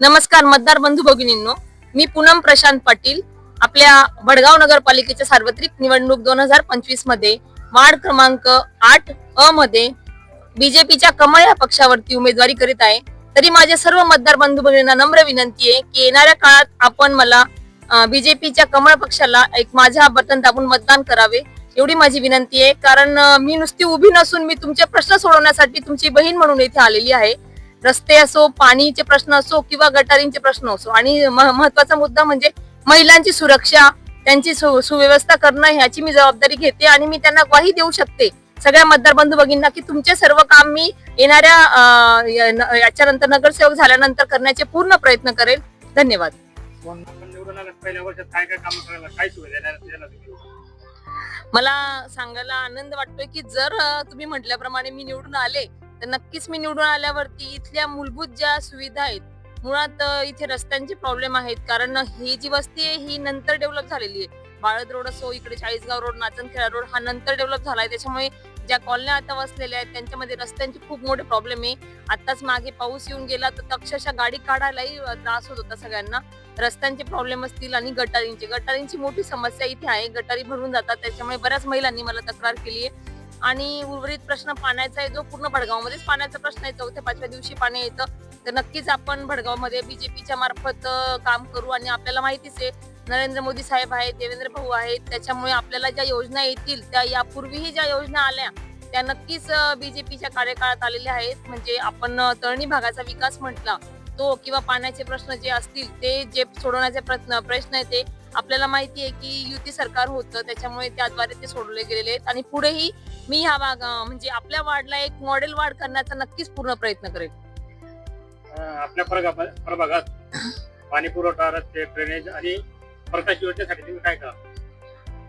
नमस्कार मतदार बंधू भगिनींनो. मी पूनम प्रशांत पाटील. आपल्या भडगाव नगरपालिकेच्या सार्वत्रिक निवडणूक दोन हजार पंचवीसमध्ये वार्ड क्रमांक आठ अ मध्ये बीजेपीच्या कमळ या पक्षावरती उमेदवारी करीत आहे. तरी माझ्या सर्व मतदार बंधू भगिनींना नम्र विनंती आहे की येणाऱ्या काळात आपण मला बीजेपीच्या कमळ पक्षाला एक माझ्या बटन दाबून मतदान करावे एवढी माझी विनंती आहे. कारण मी नुसती उभी नसून मी तुमचे प्रश्न सोडवण्यासाठी तुमची बहीण म्हणून इथे आलेली आहे. रस्ते असो पाणीचे प्रश्न असो किंवा गटारींचे प्रश्न असो. आणि महत्त्वाचा मुद्दा म्हणजे महिलांची सुरक्षा त्यांची सु- सुव्यवस्था करणं ह्याची मी जबाबदारी घेते आणि मी त्यांना ग्वाही देऊ शकते सगळ्या मतदार बंधू भगिनींना की तुमचे सर्व काम मी येणाऱ्या याच्या नंतर याच्यानंतर नगरसेवक झाल्यानंतर करण्याचे पूर्ण प्रयत्न करेल धन्यवाद. मला सांगायला आनंद वाटतोय की जर तुम्ही म्हटल्याप्रमाणे मी निवडून आले तर नक्कीच मी निवडून आल्यावरती इथल्या मूलभूत ज्या सुविधा आहेत मुळात इथे रस्त्यांचे प्रॉब्लेम आहेत. कारण ही जी वस्ती आहे ही नंतर डेव्हलप झालेली आहे. बाळद रोड असो इकडे चाळीसगाव रोड नाचनखेडा रोड हा नंतर डेव्हलप झालाय. त्याच्यामुळे ज्या कॉलन्या आता वसलेल्या आहेत त्यांच्यामध्ये रस्त्यांचे खूप मोठे प्रॉब्लेम आहे. आताच मागे पाऊस येऊन गेला तर अक्षरशः गाडी काढायलाही त्रास होत होता सगळ्यांना. रस्त्यांचे प्रॉब्लेम असतील आणि गटारींचे. गटारींची मोठी समस्या इथे आहे. गटारी भरून जातात. त्याच्यामुळे बऱ्याच महिलांनी मला तक्रार केली आहे. आणि उर्वरित प्रश्न पाण्याचा आहे जो पूर्ण भडगावमध्येच पाण्याचा प्रश्न आहे चौथ्या पाचव्या दिवशी पाणी येतं. तर नक्कीच आपण भडगावमध्ये बीजेपीच्या मार्फत काम करू आणि आपल्याला माहितीच आहे नरेंद्र मोदी साहेब आहेत देवेंद्र भाऊ आहेत त्याच्यामुळे आपल्याला ज्या योजना येतील त्या यापूर्वीही ज्या योजना आल्या त्या नक्कीच बीजेपीच्या कार्यकाळात आलेल्या आहेत. म्हणजे आपण तळणी भागाचा विकास म्हटला तो किंवा पाण्याचे प्रश्न जे असतील ते जे सोडवण्याचे प्रश्न प्रश्न आहे ते आपल्याला माहिती आहे की युती सरकार होतं त्याच्यामुळे त्याद्वारे ते सोडवले गेलेले आहेत. आणि पुढेही मी ह्या भाग म्हणजे आपल्या वार्डला एक मॉडेल वार्ड करण्याचा नक्कीच पूर्ण प्रयत्न करेल. आपल्या प्रभागात प्रभागात पाणी पुरवठा रस्ते ड्रेनेज आणि प्रकाश योजनेसाठी तुम्ही काय करा?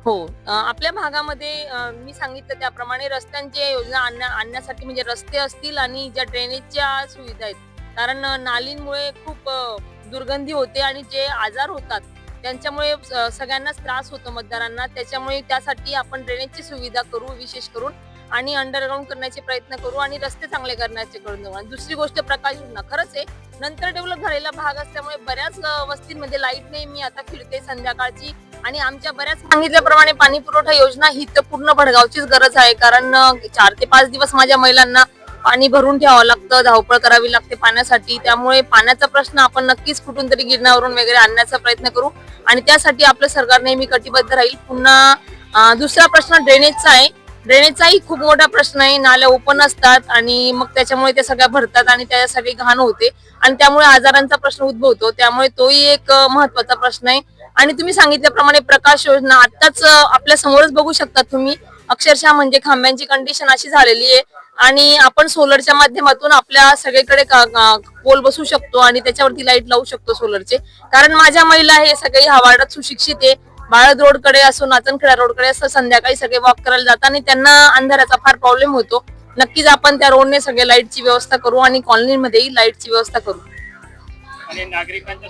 हो अं, आपल्या भागामध्ये अं, मी सांगितलं त्याप्रमाणे रस्त्यांची योजना आणण्या आणण्यासाठी म्हणजे रस्ते असतील आणि ज्या ड्रेनेजच्या सुविधा आहेत. कारण अं, नालींमुळे खूप अं, दुर्गंधी होते आणि जे आजार होतात त्यांच्यामुळे सगळ्यांनाच त्रास होतो मतदारांना. त्याच्यामुळे त्यासाठी आपण ड्रेनेजची सुविधा करू विशेष करून आणि अंडरग्राऊंड करण्याचे प्रयत्न करू आणि रस्ते चांगले करण्याचे करून देऊ. आणि दुसरी गोष्ट प्रकाश योजना. खरंच आहे नंतर डेव्हलप झालेला भाग असल्यामुळे बऱ्याच वस्तींमध्ये लाइट नाही. मी आता फिरते संध्याकाळची. आणि आमच्या बऱ्याच सांगितल्याप्रमाणे पाणी पुरवठा योजना ही तर पूर्ण भडगावचीच गरज आहे. कारण चार ते पाच दिवस माझ्या महिलांना पाणी भरून ठेवावं लागतं धावपळ करावी लागते पाण्यासाठी. त्यामुळे पाण्याचा प्रश्न आपण नक्कीच कुठून तरी गिरणावरून वगैरे आणण्याचा प्रयत्न करू. आणि त्यासाठी आपलं सरकार नेहमी कटिबद्ध राहील. पुन्हा दुसरा प्रश्न ड्रेनेजचा आहे. ड्रेनेजचाही खूप मोठा प्रश्न आहे. नाल्या ओपन असतात आणि मग त्याच्यामुळे त्या सगळ्या भरतात आणि त्याच्यासाठी घाण होते. आणि त्यामुळे आजारांचा प्रश्न उद्भवतो. त्यामुळे तोही एक महत्त्वाचा प्रश्न आहे. आणि तुम्ही सांगितल्याप्रमाणे प्रकाश योजना आताच आपल्या समोरच बघू शकता तुम्ही. अक्षरशः म्हणजे खांब्यांची कंडिशन अशी झालेली आहे. आणि आपण सोलरच्या माध्यमातून आपल्या सगळीकडे पोल बसू शकतो आणि त्याच्यावरती लाइट लावू शकतो सोलरचे. कारण माझ्या महिला हे सगळी हवाडात सुशिक्षित आहे. बाळद रोडकडे असो नाचनखेडा रोडकडे असं संध्याकाळी सगळे वॉक करायला जातात आणि त्यांना अंधाराचा फार प्रॉब्लेम होतो. नक्कीच आपण त्या रोडने सगळे लाईटची व्यवस्था करू आणि कॉलनीमध्येही लाईटची व्यवस्था करू. नागरिकांच्या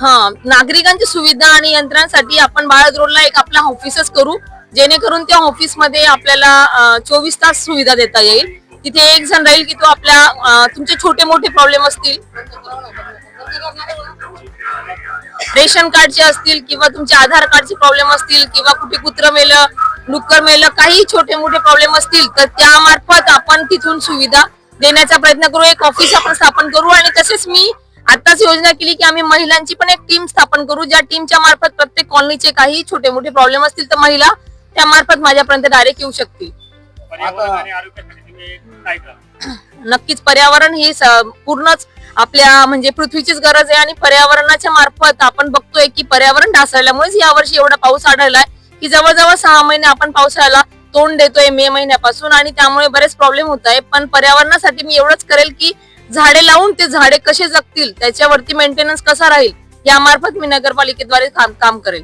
हा नागरिकांची सुविधा आणि यंत्रणांसाठी आपण बाळद रोडला एक आपला ऑफिसच करू. जेणेकरून त्या ऑफिसमध्ये आपल्याला चोवीस तास सुविधा देता येईल. तिथे एक जण राहील की तो आपल्या तुमचे छोटे मोठे प्रॉब्लेम असतील. रेशन कार्डचे असतील किंवा तुमचे आधार कार्डचे प्रॉब्लेम असतील किंवा कुठे कुत्र मेलं डुक्कर मेलं काही छोटे मोठे प्रॉब्लेम असतील तर त्यामार्फत आपण तिथून सुविधा देण्याचा प्रयत्न करू. एक ऑफिस आपण स्थापन करू आणि तसेच मी आताच योजना केली की आम्ही महिलांची पण एक टीम स्थापन करू. ज्या टीमच्या मार्फत प्रत्येक कॉलनीचे काही छोटे मोठे प्रॉब्लेम असतील तर महिला त्या मार्फत माझ्यापर्यंत डायरेक्ट येऊ शकतील. पर्यावरण आणि आरोग्यासाठी तुम्ही काय करा? नक्कीच पर्यावरण ही स- पूर्णच आपल्या म्हणजे पृथ्वीचीच गरज आहे आणि पर्यावरणाच्या मार्फत आपण बघतोय की पर्यावरण ढासळल्यामुळेच यावर्षी एवढा पाऊस आढळलाय की जवळजवळ सहा महिने आपण पावसाळ्याला तोंड देतोय मे महिन्यापासून आणि त्यामुळे बरेच प्रॉब्लेम होत आहे. पण पर्यावरणासाठी मी एवढंच करेल की झाडे लावून ते झाडे कसे जगतील त्याच्यावरती मेंटेनन्स कसा राहील यामार्फत मी नगरपालिकेद्वारे काम काम करेल.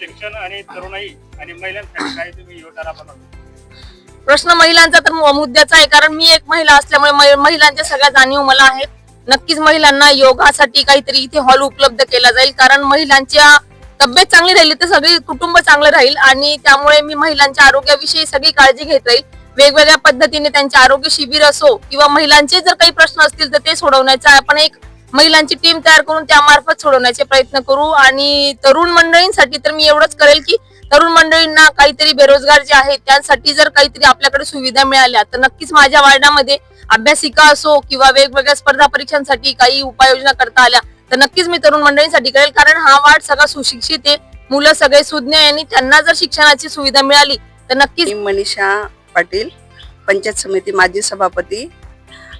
शिक्षण आणि तरुणाई आणि महिलांसाठी काय तुम्ही योजना बनवता प्रश्न महिलांचा तर मुद्द्याचा आहे कारण मी एक महिला असल्यामुळे महिलांच्या सगळ्या जाणीव मला आहेत. नक्कीच महिलांना योगासाठी काहीतरी इथे हॉल उपलब्ध केला जाईल कारण महिलांच्या तब्येत चांगली राहिली तर सगळे कुटुंब चांगलं राहील आणि त्यामुळे मी महिलांच्या आरोग्याविषयी सगळी काळजी घेत राहील. वेगवेगळ्या पद्धतीने त्यांचे आरोग्य शिबिर असो किंवा महिलांचे जर काही प्रश्न असतील तर ते सोडवण्याचा आपण एक महिलांची टीम तयार करून त्यामार्फत सोडवण्याचे प्रयत्न करू. आणि तरुण मंडळींसाठी तर मी एवढंच करेल की तरुण मंडळींना काहीतरी बेरोजगार जे आहेत त्यांसाठी जर काहीतरी आपल्याकडे सुविधा मिळाल्या तर नक्कीच माझ्या वार्डामध्ये अभ्यासिका असो किंवा वेगवेगळ्या स्पर्धा परीक्षांसाठी काही उपाययोजना करता आल्या तर नक्कीच मी तरुण मंडळींसाठी करेल. कारण हा वार्ड सगळा सुशिक्षित आहे मुलं सगळे सुज्ञ आहे आणि त्यांना जर शिक्षणाची सुविधा मिळाली तर नक्कीच मनीषा पाटील पंचायत समिती माजी सभापती.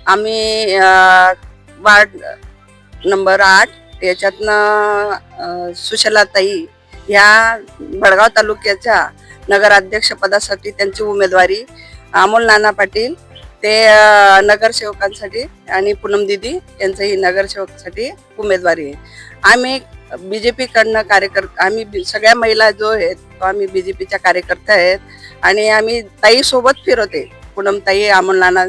आम्ही वार्ड नंबर आठ याच्यातनं सुशलाताई ह्या भडगाव तालुक्याच्या नगराध्यक्षपदासाठी त्यांची उमेदवारी अमोल नाना पाटील ते नगरसेवकांसाठी आणि पूनम दिदी यांचंही नगरसेवकासाठी उमेदवारी आहे. आम्ही जे पीकडनं कार्यकर् आम्ही सगळ्या महिला जो आहेत तो आम्ही बी जे पीच्या कार्यकर्त्या आहेत आणि आम्ही ताईसोबत फिरवते. पूनमताई अमोल नाना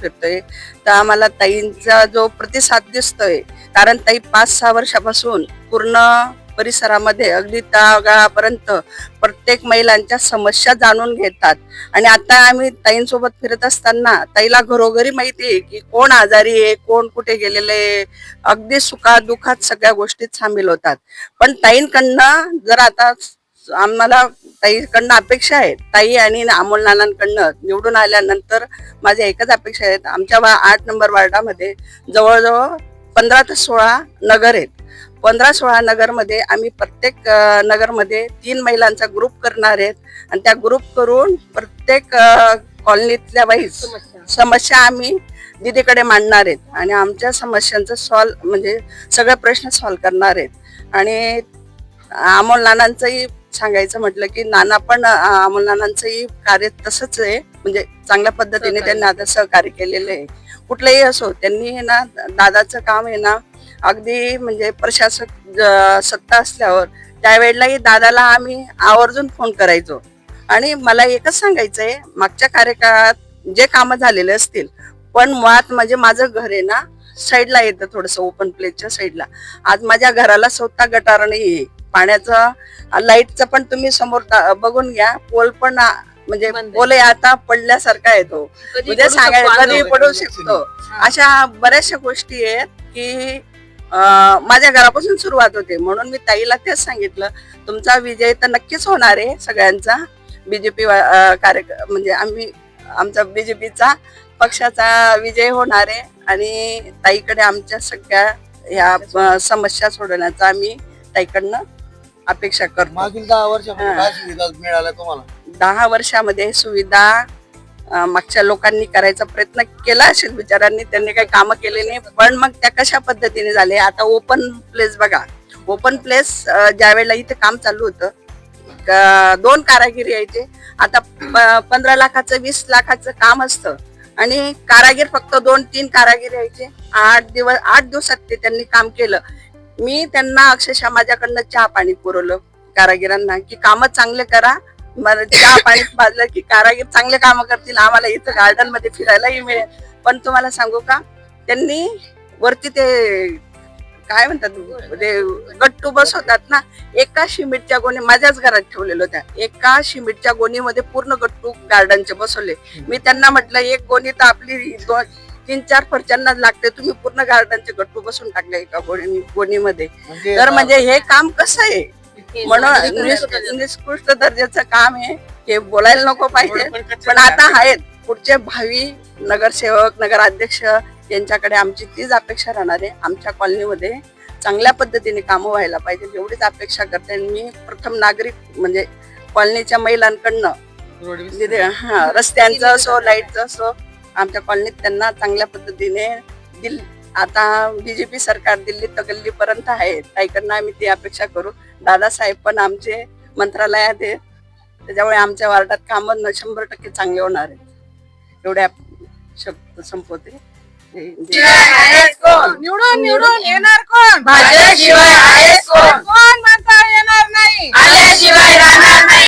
फिरतोय. तर आम्हाला ताईंचा जो प्रतिसाद दिसतोय कारण ताई पाच सहा वर्षापासून पूर्ण परिसरामध्ये अगदी तळागाळापर्यंत प्रत्येक महिलांच्या समस्या जाणून घेतात. आणि आता आम्ही ताईंसोबत फिरत असताना ताईला घरोघरी माहिती आहे की कोण आजारी आहे कोण कुठे गेलेले आहे अगदी सुखात दुखात सगळ्या गोष्टीत सामील होतात. पण ताईंकडनं जर आता आम्हाला ताईकडनं अपेक्षा आहेत. ताई आणि अमोल नानांकडनं निवडून आल्यानंतर माझ्या एकच अपेक्षा आहेत. आमच्या वा- आठ नंबर वार्डामध्ये जवळजवळ पंधरा ते सोळा नगर आहेत. पंधरा सोळा नगरमध्ये आम्ही प्रत्येक नगरमध्ये तीन महिलांचा ग्रुप करणार आहेत. आणि त्या ग्रुप करून प्रत्येक कॉलनीतल्या वाईज समस्या आम्ही दिदीकडे मांडणार आहेत. आणि आमच्या समस्यांचं सॉल्व म्हणजे सगळे प्रश्न सॉल्व करणार आहेत. आणि अमोल नानांचंही सांगायचं म्हटलं की नाना पण अमोल नानांचंही कार्य तसंच आहे. म्हणजे चांगल्या पद्धतीने. त्यांनी आता सहकार्य केलेलं आहे. कुठलंही असो त्यांनी हे ना दादाचं काम आहे ना अगदी म्हणजे प्रशासक सत्ता असल्यावर त्यावेळेलाही दादाला आम्ही आवर्जून फोन करायचो. आणि मला एकच सांगायचं आहे मागच्या कार्यकाळात जे कामं झालेले असतील पण मुळात म्हणजे माझं घर आहे ना साईडला येतं थोडस ओपन प्लेसच्या साईडला. आज माझ्या घराला स्वतः गटार नाही आहे. पाण्याचं लाईटचं पण तुम्ही समोर बघून घ्या पोल पण म्हणजे. पोल आता पडल्यासारखा येतो म्हणजे करू सांगाय शकतो कधी आम्ही. पडू शकतो. अशा बऱ्याचशा गोष्टी आहेत की माझ्या घरापासून सुरुवात होते म्हणून मी ताईला तेच सांगितलं तुमचा विजय तर नक्कीच होणार आहे सगळ्यांचा बीजेपी कार्य म्हणजे आम्ही आमचा बीजेपीचा पक्षाचा विजय होणार आहे आणि ताईकडे आमच्या सगळ्या ह्या समस्या सोडवण्याचा आम्ही ताईकडनं अपेक्षा करतो. मागील दहा वर्षामध्ये. काय सुविधा मिळाल्या तुम्हाला? दहा वर्षामध्ये सुविधा अं, मागच्या लोकांनी करायचा प्रयत्न केला असेल बिचारांनी त्यांनी काही कामं केले नाही पण मग त्या कशा पद्धतीने झाले? आता ओपन प्लेस बघा. ओपन प्लेस ज्या वेळेला इथे काम चालू होतं क- दोन कारागिरी यायचे आता प- पंधरा लाखाचं वीस लाखाचं काम असतं. आणि कारागीर फक्त दोन तीन कारागीर यायचे आठ दिवस आठ दिवसात ते त्यांनी काम केलं. मी त्यांना अक्षरशः माझ्याकडनं चहा पाणी पुरवलं कारागिरांना की कामं चांगले करा. मला चहा पाणी भाजलं की कारागीर चांगले काम करतील. आम्हाला इथं गार्डनमध्ये फिरायलाही मिळेल. पण तुम्हाला सांगू का त्यांनी वरती ते काय म्हणतात ते गट्टू बसवतात ना एका शिमिटच्या गोणी माझ्याच घरात ठेवलेलं होत्या. एका शिमिटच्या गोणीमध्ये पूर्ण गट्टू गार्डनचे बसवले. मी त्यांना म्हटलं एक गोणी तर आपली तीन चार फरच्यांनाच लागते. तुम्ही पूर्ण गार्डनचे गट्टू बसून टाकले एका गोणी गोणीमध्ये. म्हणजे तर म्हणजे हे काम कसं आहे? म्हणून निकृष्ट दर्जाचं काम आहे. हे बोलायला नको पाहिजे. पण आता आहेत. पुढचे भावी नगरसेवक नगराध्यक्ष यांच्याकडे आमची तीच अपेक्षा राहणार आहे. आमच्या कॉलनीमध्ये चांगल्या पद्धतीने कामं व्हायला पाहिजे. एवढीच अपेक्षा करते आणि मी प्रथम नागरिक म्हणजे कॉलनीच्या महिलांकडनं हा रस्त्यांचं असो लाईटचं असो आमच्या कॉलनीत त्यांना चांगल्या पद्धतीने दिल आता बीजेपी सरकार दिल्लीत तर गल्लीपर्यंत आहे. ताईकडनं आम्ही ती अपेक्षा करू. दादासाहेब पण आमचे मंत्रालयात आहेत. त्याच्यामुळे आमच्या वार्डात कामं शंभर टक्के चांगले होणार आहेत. एवढ्या शब्द संपवते. निवडून निवडून येणार कोण? कोण? कोण म्हणता येणार नाही? आल्याशिवाय राहणार नाही.